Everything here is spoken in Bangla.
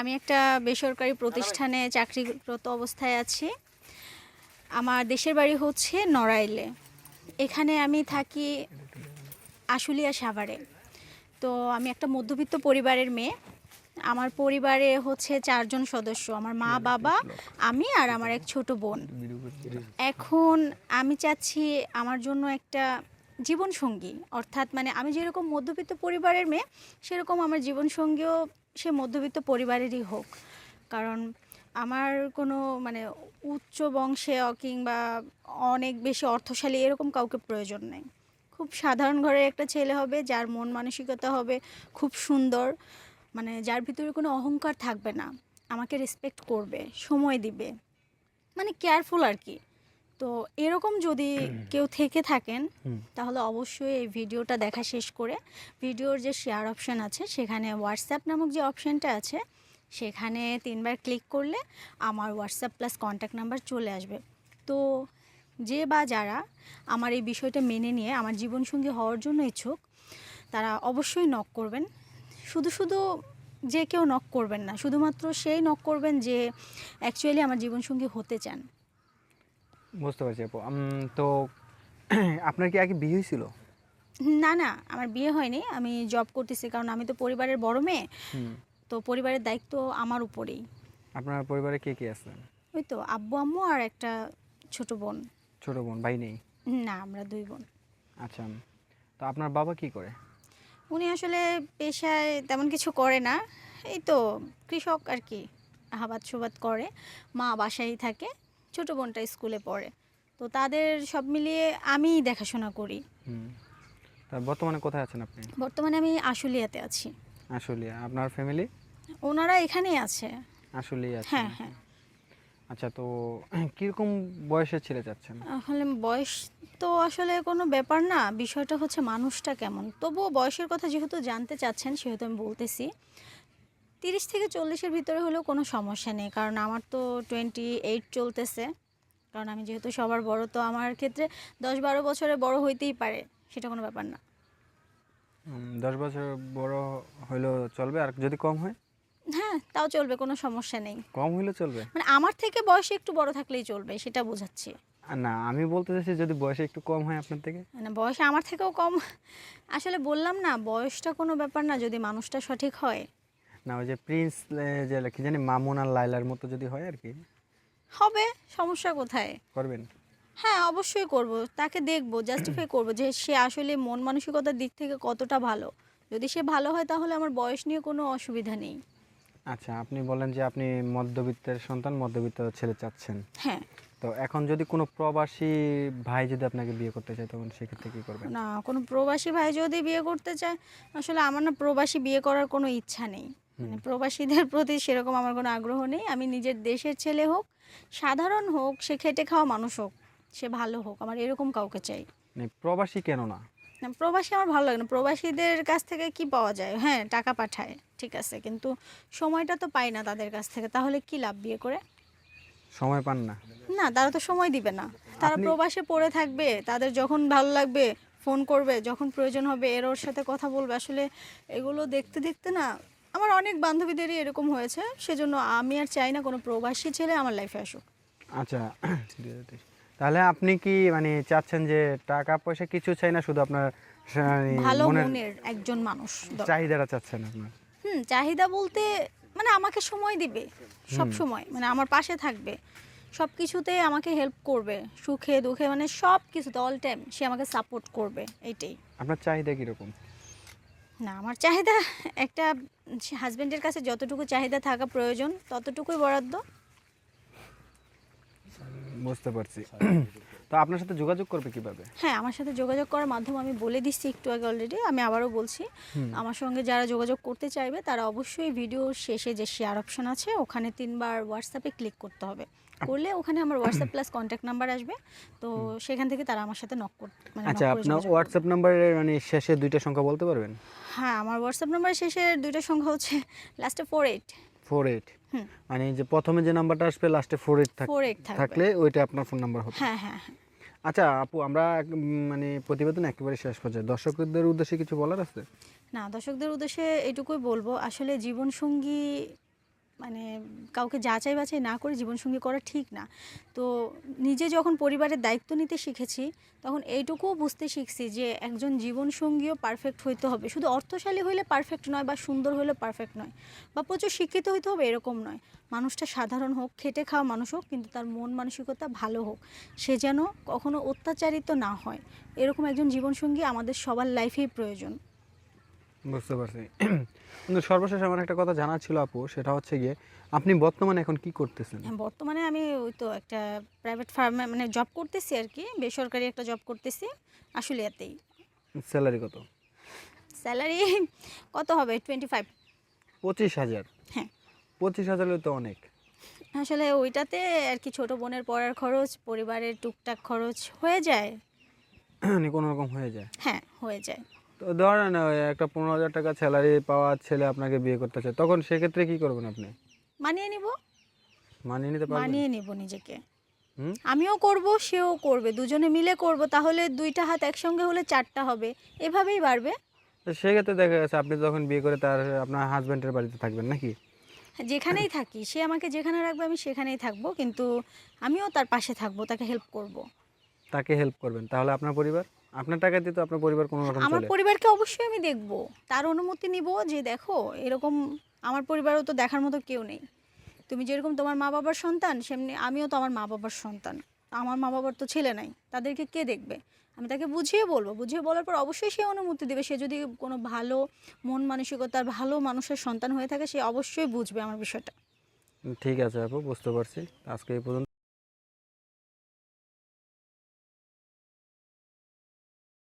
আমি একটা বেসরকারি প্রতিষ্ঠানে চাকরিরত অবস্থায় আছি। আমার দেশের বাড়ি হচ্ছে নড়াইলে। এখানে আমি থাকি আশুলিয়া সাভারে। তো আমি একটা মধ্যবিত্ত পরিবারের মেয়ে। আমার পরিবারে হচ্ছে চারজন সদস্য। আমার মা, বাবা, আমি আর আমার এক ছোট বোন। এখন আমি চাচ্ছি আমার জন্য একটা জীবনসঙ্গী। অর্থাৎ মানে আমি যেরকম মধ্যবিত্ত পরিবারের মেয়ে, সেরকম আমার জীবনসঙ্গীও সে মধ্যবিত্ত পরিবারেরই হোক। কারণ আমার কোনো মানে উচ্চ বংশে কিংবা অনেক বেশি অর্থশালী এরকম কাউকে প্রয়োজন নেই। খুব সাধারণ ঘরের একটা ছেলে হবে, যার মন মানসিকতা হবে খুব সুন্দর মানে যার ভিতরে কোনো অহংকার থাকবে না। আমাকে রেসপেক্ট করবে, সময় দিবে মানে কেয়ারফুল আর কি। তো এরকম যদি কেউ থেকে থাকেন তাহলে অবশ্যই এই ভিডিওটা দেখা শেষ করে ভিডিওর যে শেয়ার অপশান আছে সেখানে হোয়াটসঅ্যাপ নামক যে অপশানটা আছে সেখানে তিনবার ক্লিক করলে আমার হোয়াটসঅ্যাপ প্লাস কন্ট্যাক্ট নাম্বার চলে আসবে। তো যে বা যারা আমার এই বিষয়টা মেনে নিয়ে আমার জীবনসঙ্গী হওয়ার জন্য ইচ্ছুক তারা অবশ্যই নক করবেন। শুধু শুধু যে কেউ নক করবেন না শুধুমাত্র সেই নক করবেন যে অ্যাকচুয়ালি আমার জীবনসঙ্গী হতে চান। বুঝতে পারছি আপু। তো আপনার কি আগে বিয়ে হয়েছিল? না না আমার বিয়ে হয়নি। আমি জব করতেছি কারণ আমি তো পরিবারের বড় মেয়ে। তো পরিবারের দায়িত্ব আমার উপরেই। আপনার পরিবারে কে কে আছে ওই তো আব্বু আম্মু আর একটা ছোট বোন। ছোট বোন ভাই নেই? না আমরা দুই বোন। আচ্ছা তো আপনার বাবা কি করে? উনি আসলে পেশায় তেমন কিছু করে না। এই তো কৃষক আর কি আহাবাদ সুবাদ করে। মা বাসায় থাকে। ছোট বোনটা স্কুলে পড়ে। তো তাদের সব মিলিয়ে আমিই দেখাশোনা করি। বর্তমানে কোথায় আছেন আপনি? বর্তমানে আমি আশুলিয়াতে আছি। আসলে আপনার ফ্যামিলি? ওনারা এখানেই আছে। আছে হ্যাঁ হ্যাঁ। আচ্ছা তো কীরকম বয়সের ছেলে যাচ্ছেন? আসলে বয়স তো আসলে কোনো ব্যাপার না বিষয়টা হচ্ছে মানুষটা কেমন। তবুও বয়সের কথা যেহেতু জানতে চাচ্ছেন সেহেতু আমি বলতেছি। তিরিশ থেকে চল্লিশের ভিতরে হলেও কোনো সমস্যা নেই। কারণ আমার তো টোয়েন্টি এইট চলতেছে। কারণ আমি যেহেতু সবার বড় তো আমার ক্ষেত্রে দশ বারো বছরে বড় হইতেই পারে সেটা কোনো ব্যাপার না। দশ বছর বড় হইলেও চলবে আর যদি কম হয়? হ্যাঁ তাও চলবে কোনো সমস্যা নেই। কম হইলেও চলবে? মানে আমার থেকে বয়সে একটু বড় থাকলেই চলবে সেটা বোঝাচ্ছি। না আমি বলতে চাইছি যদি বয়সে একটু কম হয় আপনার থেকে? মানে বয়সে আমার থেকেও কম। আসলে বললাম না বয়সটা কোনো ব্যাপার না যদি মানুষটা সঠিক হয়। না ওই যে প্রিন্স যে কি জানি মামুন আর লাইলার মতো যদি হয় আর কি। হবে সমস্যা কোথায়? করবেন? হ্যাঁ অবশ্যই করব তাকে দেখব জাস্টিফাই করব যে সে আসলে মন মানসিকতার দিক থেকে কতটা ভালো। যদি সে ভালো হয় তাহলে আমার বয়স নিয়ে কোনো অসুবিধা নেই। আচ্ছা আপনি বলেন যে আপনি মধ্যবিত্তের সন্তান মধ্যবিত্ত ছেলে চাচ্ছেন। হ্যাঁ। তো এখন যদি কোনো প্রবাসী ভাই যদি আপনাকে বিয়ে করতে চায় তখন সেক্ষেত্রে কি করবেন? না কোনো প্রবাসী ভাই যদি বিয়ে করতে চায় আসলে আমার না প্রবাসী বিয়ে করার কোনো ইচ্ছা নেই। মানে প্রবাসীদের প্রতি সেরকম আমার কোনো আগ্রহ নেই। আমি নিজের দেশের ছেলে হোক সাধারণ হোক সে খেটে খাওয়া মানুষ হোক সে ভালো হোক আমার এরকম কাউকে চাই। মানে প্রবাসী কেন না? না প্রবাসী আমার ভালো লাগে না। প্রবাসীদের কাছ থেকে কি পাওয়া যায়? হ্যাঁ টাকা পাঠায় ঠিক আছে কিন্তু সময়টা তো পাই না তাদের কাছ থেকে। তাহলে কি লাভ বিয়ে করে? সময় পান না। না তারা তো সময় দিবে না। তারা প্রবাসে পড়ে থাকবে তাদের যখন ভালো লাগবে ফোন করবে যখন প্রয়োজন হবে এর ওর সাথে কথা বলবে। আসলে এগুলো দেখতে দেখতে না আমার অনেক বান্ধবীদেরই এরকম হয়েছে সেজন্য আমি আর চাই না কোনো প্রবাসী ছেলে আমার লাইফে আসুক। আচ্ছা তাহলে আপনি কি মানে চাচ্ছেন যে টাকা পয়সা কিছু চাই না শুধু আপনার ভালো মনের একজন মানুষ। চাহিদাটা চাচ্ছেন আপনার? হুম চাহিদা বলতে মানে আমাকে সময় দিবে সব সময়। মানে আমার পাশে থাকবে সব কিছুতে আমাকে হেল্প করবে সুখে দুঃখে মানে সব কিছুতে অল টাইম সে আমাকে সাপোর্ট করবে এইটাই আপনার চাহিদা কীরকম? না আমার চাহিদা একটা হাজবেন্ডের কাছে যতটুকু চাহিদা থাকা প্রয়োজন ততটুকুই বরাদ্দ। বুঝতে পারছি। তো আপনার সাথে যোগাযোগ করবে কীভাবে? হ্যাঁ আমার সাথে যোগাযোগ করার মাধ্যমে আমি বলে দিচ্ছি একটু আগে অলরেডি আমি আবারও বলছি। আমার সঙ্গে যারা যোগাযোগ করতে চাইবে তারা অবশ্যই ভিডিওর শেষে যে শেয়ার অপশন আছে ওখানে তিনবার হোয়াটসঅ্যাপে ক্লিক করতে হবে। করলে ওখানে আমার হোয়াটসঅ্যাপ প্লাস কন্ট্যাক্ট নাম্বার আসবে। তো সেখান থেকে তারা আমার সাথে নক করতে মানে আচ্ছা আপনার হোয়াটসঅ্যাপ নাম্বারের মানে শেষে দুইটা সংখ্যা বলতে পারবেন? হ্যাঁ আমার হোয়াটসঅ্যাপ নাম্বার শেষের দুইটা সংখ্যা হচ্ছে লাস্টে ফোর এইট ফোর এইট হুম। মানে যে প্রথমে যে নাম্বারটা আসবে লাস্টে ফোর এইট থাকলে ওইটা আপনার ফোন নাম্বার হবে হ্যাঁ হ্যাঁ হ্যাঁ। আচ্ছা আপু আমরা মানে প্রতিবেদন একেবারে শেষ পর্যায়ে। দর্শকদের উদ্দেশ্যে কিছু বলার আছে? না দর্শকদের উদ্দেশ্যে এটুকুই বলব আসলে জীবনসঙ্গী মানে কাউকে যাচাই বাছাই না করে জীবনসঙ্গী করা ঠিক না। তো নিজে যখন পরিবারের দায়িত্ব নিতে শিখেছি, তখন এইটুকুও বুঝতে শিখছি যে একজন জীবনসঙ্গীও পারফেক্ট হইতে হবে। শুধু অর্থশালী হইলে পারফেক্ট নয় বা সুন্দর হইলে পারফেক্ট নয় বা প্রচুর শিক্ষিত হইতে হবে এরকম নয়। মানুষটা সাধারণ হোক, খেটে খাওয়া মানুষ হোক, কিন্তু তার মন মানসিকতা ভালো হোক। সে যেন কখনো অত্যাচারিত না হয়। এরকম একজন জীবনসঙ্গী আমাদের সবার লাইফেই প্রয়োজন। বুঝতে পারছি। কিন্তু সর্বশেষ আমার একটা কথা জানা ছিল আপু সেটা হচ্ছে গিয়ে আপনি বর্তমানে এখন কি করতেছেন? হ্যাঁ, বর্তমানে আমি ওই তো একটা প্রাইভেট ফার্মে মানে জব করতেছি আর কি বেসরকারি একটা জব করতেছি আসলে এতেই স্যালারি কত? স্যালারি কত হবে? টোয়েন্টি ফাইভ পঁচিশ হাজার? হ্যাঁ। পঁচিশ হাজার তো অনেক। আসলে ওইটাতে আর কি ছোট বোনের পড়ার খরচ পরিবারের টুকটাক খরচ হয়ে যায়। মানে কোনো রকম হয়ে যায়। হ্যাঁ হয়ে যায়। তো ধরেন ওই একটা পনেরো হাজার টাকা স্যালারি পাওয়া ছেলে আপনাকে বিয়ে করতে চায় তখন সেক্ষেত্রে কি করবেন আপনি? মানিয়ে নিব। মানিয়ে নিতে পারবেন? মানিয়ে নিব নিজেকে? আমিও করব সেও করবে দুজনে মিলে করব তাহলে দুইটা হাত একসঙ্গে হলে চারটা হবে এভাবেই বাড়বে। তো সেক্ষেত্রে দেখা গেছে আপনি যখন বিয়ে করে তার আপনার হাজব্যান্ডের বাড়িতে থাকবেন নাকি? যেখানেই থাকি সে আমাকে যেখানে রাখবে আমি সেখানেই থাকব কিন্তু আমিও তার পাশে থাকব তাকে হেল্প করব। তাকে হেল্প করবেন তাহলে আপনার পরিবার? আপনার টাকা দিয়ে তো আপনার পরিবার কোনো রকম আমার পরিবারকে অবশ্যই আমি দেখব। তার অনুমতি নিব যে দেখো এরকম আমার পরিবারও তো দেখার মতো কেউ নেই। তুমি যেরকম তোমার মা বাবার সন্তান সেমনি আমিও তো আমার মা বাবার সন্তান। আমার মা বাবার তো ছেলে নাই তাদেরকে কে দেখবে? আমি তাকে বুঝিয়ে বলব। বুঝিয়ে বলার পর অবশ্যই সে অনুমতি দেবে। সে যদি কোনো ভালো মন মানসিকতার ভালো মানুষের সন্তান হয়ে থাকে সে অবশ্যই বুঝবে আমার বিষয়টা। ঠিক আছে আপু বুঝতে পারছি। আজকে এই পর্যন্ত